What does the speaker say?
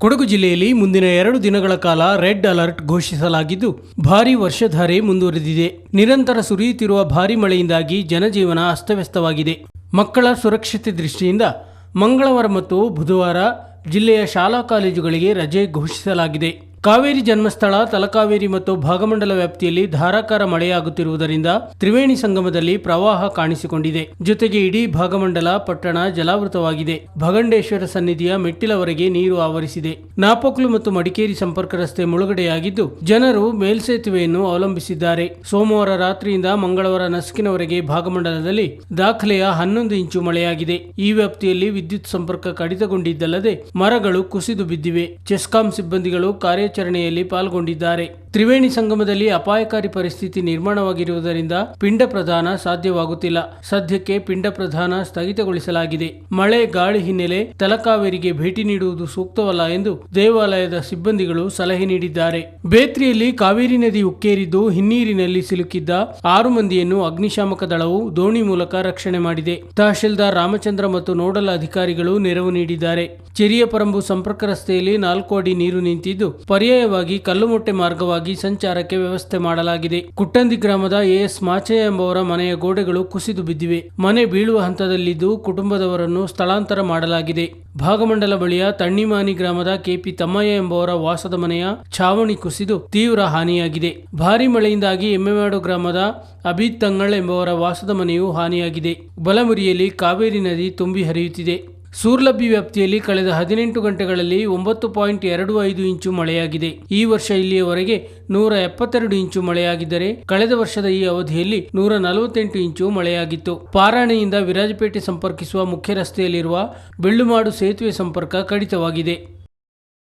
ಕೊಡಗು ಜಿಲ್ಲೆಯಲ್ಲಿ ಮುಂದಿನ ಎರಡು ದಿನಗಳ ಕಾಲ ರೆಡ್ ಅಲರ್ಟ್ ಘೋಷಿಸಲಾಗಿದ್ದು, ಭಾರೀ ವರ್ಷಧಾರೆ ಮುಂದುವರೆದಿದೆ. ನಿರಂತರ ಸುರಿಯುತ್ತಿರುವ ಭಾರೀ ಮಳೆಯಿಂದಾಗಿ ಜನಜೀವನ ಅಸ್ತವ್ಯಸ್ತವಾಗಿದೆ. ಮಕ್ಕಳ ಸುರಕ್ಷತೆ ದೃಷ್ಟಿಯಿಂದ ಮಂಗಳವಾರ ಮತ್ತು ಬುಧವಾರ ಜಿಲ್ಲೆಯ ಶಾಲಾ ಕಾಲೇಜುಗಳಿಗೆ ರಜೆ ಘೋಷಿಸಲಾಗಿದೆ. ಕಾವೇರಿ ಜನ್ಮಸ್ಥಳ, ತಲಕಾವೇರಿ ಮತ್ತು ಭಾಗಮಂಡಲ ವ್ಯಾಪ್ತಿಯಲ್ಲಿ ಧಾರಾಕಾರ ಮಳೆಯಾಗುತ್ತಿರುವುದರಿಂದ ತ್ರಿವೇಣಿ ಸಂಗಮದಲ್ಲಿ ಪ್ರವಾಹ ಕಾಣಿಸಿಕೊಂಡಿದೆ. ಜೊತೆಗೆ ಇಡೀ ಭಾಗಮಂಡಲ ಪಟ್ಟಣ ಜಲಾವೃತವಾಗಿದೆ. ಭಗಂಡೇಶ್ವರ ಸನ್ನಿಧಿಯ ಮೆಟ್ಟಿಲವರೆಗೆ ನೀರು ಆವರಿಸಿದೆ. ನಾಪೋಕ್ಲು ಮತ್ತು ಮಡಿಕೇರಿ ಸಂಪರ್ಕ ರಸ್ತೆ ಮುಳುಗಡೆಯಾಗಿದ್ದು, ಜನರು ಮೇಲ್ಸೇತುವೆಯನ್ನು ಅವಲಂಬಿಸಿದ್ದಾರೆ. ಸೋಮವಾರ ರಾತ್ರಿಯಿಂದ ಮಂಗಳವಾರ ನಸುಕಿನವರೆಗೆ ಭಾಗಮಂಡಲದಲ್ಲಿ ದಾಖಲೆಯ ಹನ್ನೊಂದು ಇಂಚು ಮಳೆಯಾಗಿದೆ. ಈ ವ್ಯಾಪ್ತಿಯಲ್ಲಿ ವಿದ್ಯುತ್ ಸಂಪರ್ಕ ಕಡಿತಗೊಂಡಿದ್ದಲ್ಲದೆ ಮರಗಳು ಕುಸಿದು ಬಿದ್ದಿವೆ. ಚೆಸ್ಕಾಂ ಸಿಬ್ಬಂದಿಗಳು ಕಾರ್ಯಾಚರಣೆಯಲ್ಲಿ ಪಾಲ್ಗೊಂಡಿದ್ದಾರೆ. ತ್ರಿವೇಣಿ ಸಂಗಮದಲ್ಲಿ ಅಪಾಯಕಾರಿ ಪರಿಸ್ಥಿತಿ ನಿರ್ಮಾಣವಾಗಿರುವುದರಿಂದ ಪಿಂಡ ಪ್ರದಾನ ಸಾಧ್ಯವಾಗುತ್ತಿಲ್ಲ. ಸದ್ಯಕ್ಕೆ ಪಿಂಡ ಪ್ರದಾನ ಸ್ಥಗಿತಗೊಳಿಸಲಾಗಿದೆ. ಮಳೆ, ಗಾಳಿ ಹಿನ್ನೆಲೆ ತಲಕಾವೇರಿಗೆ ಭೇಟಿ ನೀಡುವುದು ಸೂಕ್ತವಲ್ಲ ಎಂದು ದೇವಾಲಯದ ಸಿಬ್ಬಂದಿಗಳು ಸಲಹೆ ನೀಡಿದ್ದಾರೆ. ಬೇತ್ರಿಯಲ್ಲಿ ಕಾವೇರಿ ನದಿ ಉಕ್ಕೇರಿದ್ದು ಹಿನ್ನೀರಿನಲ್ಲಿ ಸಿಲುಕಿದ್ದ ಆರು ಮಂದಿಯನ್ನು ಅಗ್ನಿಶಾಮಕ ದಳವು ದೋಣಿ ಮೂಲಕ ರಕ್ಷಣೆ ಮಾಡಿದೆ. ತಹಶೀಲ್ದಾರ್ ರಾಮಚಂದ್ರ ಮತ್ತು ನೋಡಲ್ ಅಧಿಕಾರಿಗಳು ನೆರವು ನೀಡಿದ್ದಾರೆ. ಚೆರಿಯಪರಂಬು ಸಂಪರ್ಕ ರಸ್ತೆಯಲ್ಲಿ ನಾಲ್ಕು ಅಡಿ ನೀರು ನಿಂತಿದ್ದು ಪರ್ಯಾಯವಾಗಿ ಕಲ್ಲುಮೊಟ್ಟೆ ಮಾರ್ಗವಾಗಿ ಸಂಚಾರಕ್ಕೆ ವ್ಯವಸ್ಥೆ ಮಾಡಲಾಗಿದೆ. ಕುಟ್ಟಂದಿ ಗ್ರಾಮದ ಎಎಸ್ ಮಾಚಯ್ಯ ಎಂಬವರ ಮನೆಯ ಗೋಡೆಗಳು ಕುಸಿದು ಬಿದ್ದಿವೆ. ಮನೆ ಬೀಳುವ ಹಂತದಲ್ಲಿದ್ದು ಕುಟುಂಬದವರನ್ನು ಸ್ಥಳಾಂತರ ಮಾಡಲಾಗಿದೆ. ಭಾಗಮಂಡಲ ಬಳಿಯ ತಣ್ಣಿಮಾನಿ ಗ್ರಾಮದ ಕೆಪಿ ತಮ್ಮಯ್ಯ ಎಂಬುವರ ವಾಸದ ಮನೆಯ ಛಾವಣಿ ಕುಸಿದು ತೀವ್ರ ಹಾನಿಯಾಗಿದೆ. ಭಾರಿ ಮಳೆಯಿಂದಾಗಿ ಎಮ್ಮೆಮಾಡು ಗ್ರಾಮದ ಅಭಿತ್ ತಂಗಳ್ ಎಂಬವರ ವಾಸದ ಮನೆಯೂ ಹಾನಿಯಾಗಿದೆ. ಬಲಮುರಿಯಲ್ಲಿ ಕಾವೇರಿ ನದಿ ತುಂಬಿ ಹರಿಯುತ್ತಿದೆ. ಸೂರ್ಲಬ್ಬಿ ವ್ಯಾಪ್ತಿಯಲ್ಲಿ ಕಳೆದ ಹದಿನೆಂಟು ಗಂಟೆಗಳಲ್ಲಿ ಒಂಬತ್ತು ಪಾಯಿಂಟ್ ಎರಡು ಐದು ಇಂಚು ಮಳೆಯಾಗಿದೆ. ಈ ವರ್ಷ ಇಲ್ಲಿಯವರೆಗೆ ನೂರ ಎಪ್ಪತ್ತೆರಡು ಇಂಚು ಮಳೆಯಾಗಿದ್ದರೆ ಕಳೆದ ವರ್ಷದ ಈ ಅವಧಿಯಲ್ಲಿ ನೂರ ನಲವತ್ತೆಂಟು ಇಂಚು ಮಳೆಯಾಗಿತ್ತು. ಪಾರಾಣಿಯಿಂದ ವಿರಾಜಪೇಟೆ ಸಂಪರ್ಕಿಸುವ ಮುಖ್ಯ ರಸ್ತೆಯಲ್ಲಿರುವ ಬೆಳ್ಳುಮಾಡು ಸೇತುವೆ ಸಂಪರ್ಕ ಕಡಿತವಾಗಿದೆ.